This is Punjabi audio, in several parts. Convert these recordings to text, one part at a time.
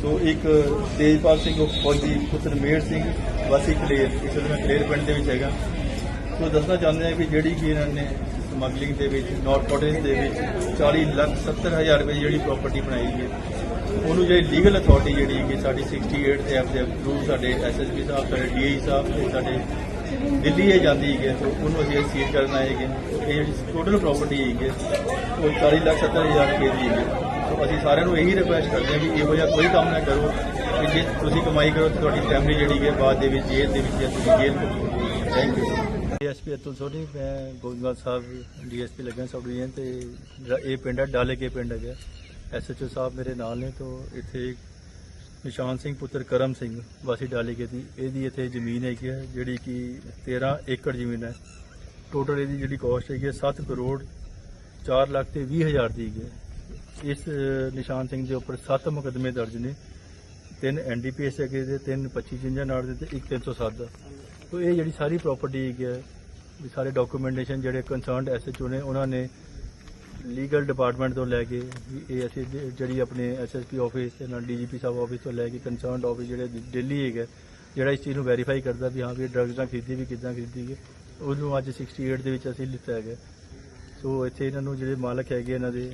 ਸੋ ਇੱਕ ਤੇਜਪਾਲ ਸਿੰਘ ਉਪ ਫੌਜੀ ਪੁੱਤਰ ਮੇਹਰ ਸਿੰਘ ਵਾਸੀ ਕਲੇਰ ਇਸ ਵੇਲੇ ਕਲੇਰ ਪਿੰਡ ਦੇ ਵਿੱਚ ਹੈਗਾ। ਸੋ ਦੱਸਣਾ ਚਾਹੁੰਦੇ ਹਾਂ ਕਿ ਜਿਹੜੀ ਕਿ ਇਹਨਾਂ ਨੇ ਸਮਗਲਿੰਗ ਦੇ ਵਿੱਚ ਨਾਰਕੋਟਿਕਸ ਦੇ ਵਿੱਚ 40 ਲੱਖ 70 ਹਜ਼ਾਰ ਰੁਪਏ ਦੀ ਜਿਹੜੀ ਪ੍ਰਾਪਰਟੀ ਬਣਾਈ ਹੈ। ਉਹਨੂੰ ਜਿਹੜੀ ਲੀਗਲ ਅਥਾਰਟੀ ਜਿਹੜੀ ਕਿ ਸਾਡੀ 68 ਤੇ ਐਫ ਦੇ ਥਰੂ ਸਾਡੇ ਐਸਐਸਪੀ ਸਾਹਿਬ ਸਾਡੇ ਡੀਆਈ ਸਾਹਿਬ ਤੇ ਸਾਡੇ ਦਿੱਲੀ ਇਹ ਜਾਂਦੀ ਹੈਗੀ ਹੈ, ਸੋ ਉਹਨੂੰ ਅਸੀਂ ਸੀਲ ਕਰਨ ਆਏ ਹੈਗੇ ਇਹ ਜਿਹੜੀ ਟੋਟਲ ਪ੍ਰਾਪਰਟੀ ਹੈਗੀ ਹੈ, ਉਹ 40 ਲੱਖ 70 ਹਜ਼ਾਰ ਰੁਪਏ ਦੀ ਹੈਗੀ ਹੈ। ਅਸੀਂ ਸਾਰਿਆਂ ਨੂੰ ਇਹੀ ਰਿਕੁਐਸਟ ਕਰਦੇ ਹਾਂ ਕਿ ਇਹੋ ਜਿਹਾ ਕੋਈ ਕੰਮ ਨਾ ਕਰੋ ਕਿ ਜੇ ਤੁਸੀਂ ਕਮਾਈ ਕਰੋ ਤਾਂ ਤੁਹਾਡੀ ਫੈਮਿਲੀ ਜਿਹੜੀ ਹੈ ਬਾਅਦ ਦੇ ਵਿੱਚ ਜੇਲ੍ਹ ਦੇ ਵਿੱਚ ਜਾਂ ਤੁਸੀਂ jail thank you DSP Atul Sodhi, ਮੈਂ ਗੋਬਿੰਦਵਾਲ ਸਾਹਿਬ, ਡੀਐਸਪੀ ਲੱਗਾ ਸਬ ਡਿਵੀਜ਼ਨ ਤੇ ਰ- ਇਹ ਪਿੰਡ ਹੈ ਡਾਲੇ ਕੇ ਪਿੰਡ ਹੈਗਾ। ਐਸਐਚਓ ਸਾਹਿਬ ਮੇਰੇ ਨਾਲ ਨੇ ਤੋਂ ਇੱਥੇ ਨਿਸ਼ਾਨ ਸਿੰਘ ਪੁੱਤਰ ਕਰਮ ਸਿੰਘ ਵਾਸੀ ਡਾਲੇਕੇ ਦੀ, ਇਹਦੀ ਇੱਥੇ ਜ਼ਮੀਨ ਹੈਗੀ ਹੈ ਜਿਹੜੀ ਕਿ 13 ਏਕੜ ਜ਼ਮੀਨ ਹੈ। ਟੋਟਲ ਇਹਦੀ ਜਿਹੜੀ ਕੋਸਟ ਹੈਗੀ ਹੈ 7 ਕਰੋੜ 4 ਲੱਖ ਤੇ 20 ਹਜ਼ਾਰ ਦੀ ਹੈਗੀ ਹੈ ਇਸ ਨਿਸ਼ਾਨ ਸਿੰਘ ਦੇ ਉੱਪਰ 7 ਮੁਕੱਦਮੇ ਦਰਜ ਨੇ। ਤਿੰਨ ਐਨਡੀਪੀਐਸ ਹੈਗੇ ਦੇ ਤਿੰਨ 25 ਜਿੰਜਾ ਨਾੜ ਦੇ ਤੇ ਇੱਕ 307 ਦਾ ਤੋ ਇਹ ਜਿਹੜੀ ਸਾਰੀ ਪ੍ਰਾਪਰਟੀ ਹੈਗੀ ਹੈ, ਵੀ ਸਾਰੇ ਡਾਕੂਮੈਂਟੇਸ਼ਨ ਜਿਹੜੇ ਕੰਸਰਨਡ ਐਸਐਚਓ ਨੇ, ਉਹਨਾਂ ਨੇ ਲੀਗਲ ਡਿਪਾਰਟਮੈਂਟ ਤੋਂ ਲੈ ਕੇ ਵੀ ਇਹ ਅਸੀਂ ਜਿਹੜੀ ਆਪਣੇ ਐਸਐਸਪੀ ਆਫਿਸ ਤੇ ਨਾਲ ਡੀਜੀਪੀ ਸਾਹਿਬ ਆਫਿਸ ਤੋਂ ਲੈ ਕੇ ਕੰਸਰਨਡ ਆਫਿਸ ਜਿਹੜੇ ਦਿ- ਦਿੱਲੀ ਹੈਗਾ, ਜਿਹੜਾ ਇਸ ਚੀਜ਼ ਨੂੰ ਵੈਰੀਫਾਈ ਕਰਦਾ ਵੀ ਹਾਂ ਵੀ ਡਰੱਗਸ ਨਾਲ ਖਰੀਦੀ ਵੀ ਕਿੱਦਾਂ ਖਰੀਦੀ ਗਈ, ਉਹਨੂੰ ਅੱਜ 68 ਦੇ ਵਿੱਚ ਅਸੀਂ ਲਿੱਤਾ ਹੈਗਾ। ਸੋ ਇੱਥੇ ਇਹਨਾਂ ਨੂੰ ਜਿਹੜੇ ਮਾਲਕ ਹੈਗੇ ਇਹਨਾਂ ਦੇ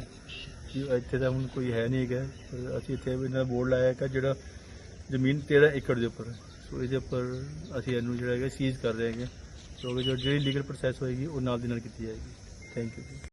ਕਿ ਇੱਥੇ ਤਾਂ ਹੁਣ ਕੋਈ ਹੈ ਨਹੀਂ ਹੈਗਾ। ਪਰ ਅਸੀਂ ਇੱਥੇ ਇਹਨਾਂ ਦਾ ਬੋਰਡ ਲਾਇਆ ਹੈਗਾ ਜਿਹੜਾ ਜ਼ਮੀਨ 13 ਏਕੜ ਦੇ ਉੱਪਰ ਹੈ। ਸੋ ਇਹਦੇ ਉੱਪਰ ਅਸੀਂ ਇਹਨੂੰ ਜਿਹੜਾ ਹੈਗਾ ਸੀਜ਼ ਕਰ ਰਹੇ ਹੈਗੇ। ਸੋ ਜੋ ਜਿਹੜੀ ਲੀਗਲ ਪ੍ਰੋਸੈਸ ਹੋਏਗੀ, ਉਹ ਨਾਲ ਦੀ ਨਾਲ ਕੀਤੀ ਜਾਏਗੀ। Thank you